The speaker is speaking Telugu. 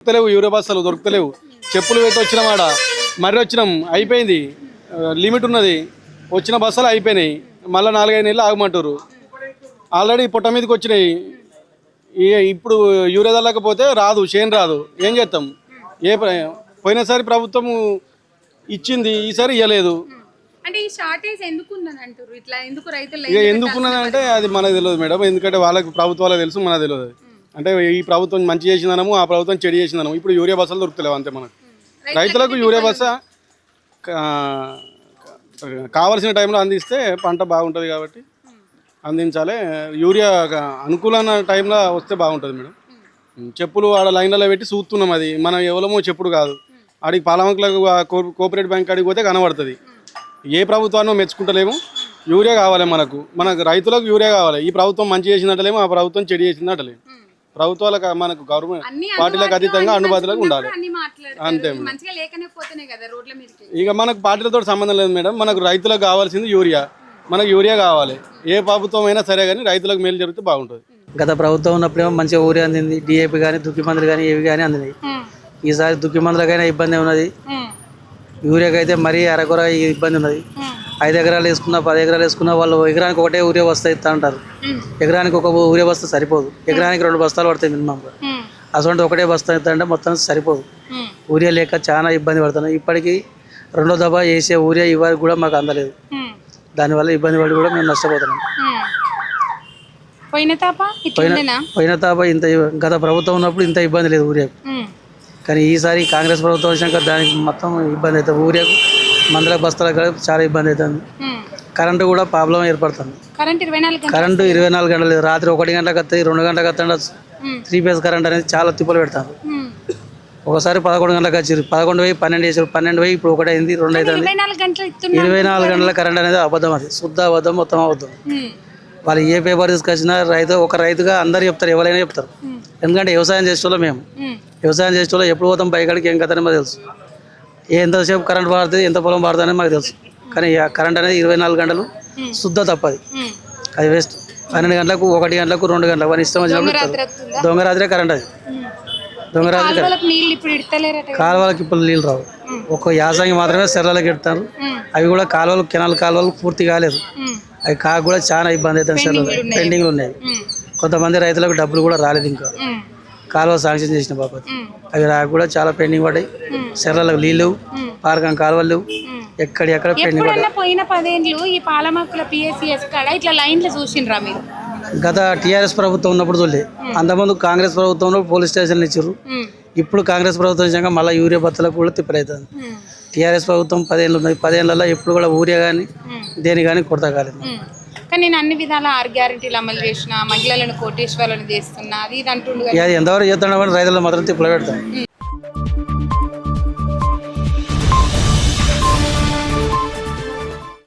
దొరుకుతలేవు యూరియా బస్తాలు దొరుకుతలేవు. చెప్పులు పెట్టి వచ్చినాం ఆడ. మర్రి వచ్చినాం అయిపోయింది. లిమిట్ ఉన్నది. వచ్చిన బస్సాలు అయిపోయినాయి. మళ్ళీ నాలుగైదు నెలలు ఆగమంటారు. ఆల్రెడీ పుట్ట మీదకి వచ్చినాయి. ఇప్పుడు యూరియా చల్లకపోతే రాదు చేను రాదు. ఏం చేస్తాం? ఏ పోయినసారి ప్రభుత్వం ఇచ్చింది ఈసారి ఇవ్వలేదు ఎందుకున్నదంటే అది మనకు తెలియదు మేడం. ఎందుకంటే వాళ్ళకి ప్రభుత్వాలకు తెలుసు మనకు తెలియదు. అంటే ఈ ప్రభుత్వం మంచి చేసిందనము ఆ ప్రభుత్వం చెడు చేసిందనము. ఇప్పుడు యూరియా బస్సాలు దొరుకుతలేవు అంతే మనకు. రైతులకు యూరియా బస్స? కావలసిన టైంలో అందిస్తే పంట బాగుంటుంది కాబట్టి అందించాలి. యూరియా అనుకూలమైన టైంలో వస్తే బాగుంటుంది మేడం. చెప్పులు ఆడ లైన్లలో పెట్టి చూస్తున్నాం అది. మనం ఎవరమో చెప్పుడు కాదు. ఆడికి పాలమంకులకు కోఆపరేటివ్ బ్యాంక్ అడిగి పోతే కనబడుతుంది. ఏ ప్రభుత్వాన్ని మెచ్చుకుంటలేము. యూరియా కావాలి మనకు. మనకు రైతులకు యూరియా కావాలి. ఈ ప్రభుత్వం మంచి చేసిందంటలేము ఆ ప్రభుత్వం చెడు చేసిందంటలేము. ప్రభుత్వాలకు మనకు గవర్నమెంట్ పార్టీలకు అతీతంగా అందుబాటులోకి ఉండాలి. అంతే ఇక మనకు పార్టీలతో సంబంధం లేదు మేడం. మనకు రైతులకు కావాల్సింది యూరియా. మనకు యూరియా కావాలి. ఏ ప్రభుత్వం అయినా సరే కానీ రైతులకు మేలు జరిగితే బాగుంటుంది. గత ప్రభుత్వం ఉన్నప్పుడేమో మంచిగా ఊరి అందింది. డిఏపి కానీ దుక్కి మందులు కానీ ఏవి కానీ అందినాయి ఈసారి దుక్కి మందులకైనా ఇబ్బంది ఉన్నది. యూరియాకి అయితే మరీ అరకొర ఇబ్బంది ఉన్నది. ఐదు ఎకరాలు వేసుకున్నా పది ఎకరాలు వేసుకున్నా వాళ్ళు ఎకరానికి ఒకటే ఊరియా బస్తా ఇస్తా అంటారు ఎకరానికి ఒక ఊరియా బస్తా సరిపోదు. ఎకరానికి రెండు బస్తాలు పడతాయి మినిమం. అసలు ఒకటే బస్తా ఇస్తా అంటే మొత్తం సరిపోదు. ఊరియా లేక చాలా ఇబ్బంది పడుతున్నాయి. ఇప్పటికీ రెండో దఫా వేసే ఊరియా ఇవాళ కూడా మాకు అందలేదు. దానివల్ల ఇబ్బంది పడి కూడా మేము నష్టపోతున్నాం. పోయిన తాప? ఇట్లుండేనా పోయిన తాప ఇంత గత ప్రభుత్వం ఉన్నప్పుడు ఇంత ఇబ్బంది లేదు ఊరియాకు కానీ ఈసారి కాంగ్రెస్ ప్రభుత్వం వచ్చినాక దానికి మొత్తం ఇబ్బంది అవుతుంది. ఊరియాకు మందుల బస్తాలకు కూడా చాలా ఇబ్బంది అవుతుంది. కరెంటు కూడా ప్రాబ్లం ఏర్పడుతుంది. కరెంట్ ఇరవై నాలుగు గంటలు కరెంటు ఇరవై నాలుగు గంటలు లేదు. రాత్రి ఒకటి గంటలకు వస్తాయి రెండు గంటలకు వస్తాయి త్రీ ఫేజ్ కరెంట్ అనేది చాలా తిప్పలు పెడతారు ఒకసారి పదకొండు గంటలకు వచ్చారు పదకొండు పోయి పన్నెండు వేసారు పన్నెండు పోయి ఇప్పుడు ఒకటి అయింది రెండు అవుతుంది. ఇరవై నాలుగు గంటలు కరెంట్ అనేది అబద్ధం అది. శుద్ధ అబద్ధం మొత్తం అబద్ధం. వాళ్ళు ఏ పేపర్ తీసుకొచ్చినా రైతు ఒక రైతుగా అందరు చెప్తారు ఎవరైనా చెప్తారు. ఎందుకంటే వ్యవసాయం చేసేవాళ్ళం మేము. వ్యవసాయం చేసేవాళ్ళం ఎప్పుడు పోతాం పైకాడికి ఏం కథని మాకు తెలుసు. ఎంతసేపు కరెంట్ వాడుతుంది ఎంత పొలం అనేది మాకు తెలుసు. కానీ ఆ కరెంట్ అనేది ఇరవై నాలుగు గంటలు శుద్ధ తప్పది. అది వేస్ట్ పన్నెండు గంటలకు ఒకటి గంటలకు రెండు గంటలకు అని ఇష్టం వచ్చినప్పుడు రాత్రి వస్తుందా దొంగ రాత్రే కరెంట్ అది. దొంగ రాత్రి కరెంట్ కాలువలకు ఇప్పుడు ఇడతలేరట కాలువలకి ఇప్పుడు నీళ్ళు రావు. ఒక యాసంగి మాత్రమే సెర్రలకి ఎడతారు అవి కూడా కాలువలు కెనాల్ కాలువలు పూర్తి కాలేదు. అవి కాక కూడా చాలా ఇబ్బంది అవుతుంది సెర్రలు. పెండింగ్లు ఉన్నాయి. కొంతమంది రైతులకు డబ్బులు కూడా రాలేదు ఇంకా. కాలువ శాంక్షన్ చేసిన బాబత్ అవి కూడా చాలా పెండింగ్ పడ్డాయి. సెర్రలకు నీళ్ళు పారకం కాలువలు లేవు. ఎక్కడి ఎక్కడ పెండింగ్ పడ్డాయి. ఎప్పుడన్నా పోయిన పదేండ్లు ఈ పాలమక్కుల పిఎస్సిఎస్ కాడ ఇట్లా లైన్లు చూసిండ్రా మీరు? గత టీఆర్ఎస్ ప్రభుత్వం ఉన్నప్పుడు చూడలే. అంతకుముందు కాంగ్రెస్ ప్రభుత్వంలో పోలీస్ స్టేషన్లు ఇచ్చారు ఇప్పుడు కాంగ్రెస్ ప్రభుత్వం వచ్చాక మళ్ళీ యూరియా బత్తలకు కూడా తిప్పలవుతుంది టీఆర్ఎస్ ప్రభుత్వం పదేళ్ళు ఉన్నది. పదేళ్ళలో ఎప్పుడు కూడా ఊరియా కానీ దేని కానీ కొడతా కాలేదు. కానీ నేను అన్ని విధాల ఆరు గ్యారెంటీలు అమలు చేసిన మహిళలను కోటేశ్వరులను చేస్తున్నా అది ఇది అంటుండగా ఎంతవరకు చేస్తున్నా రైతులు మాత్రం తిప్పలు పెడతాను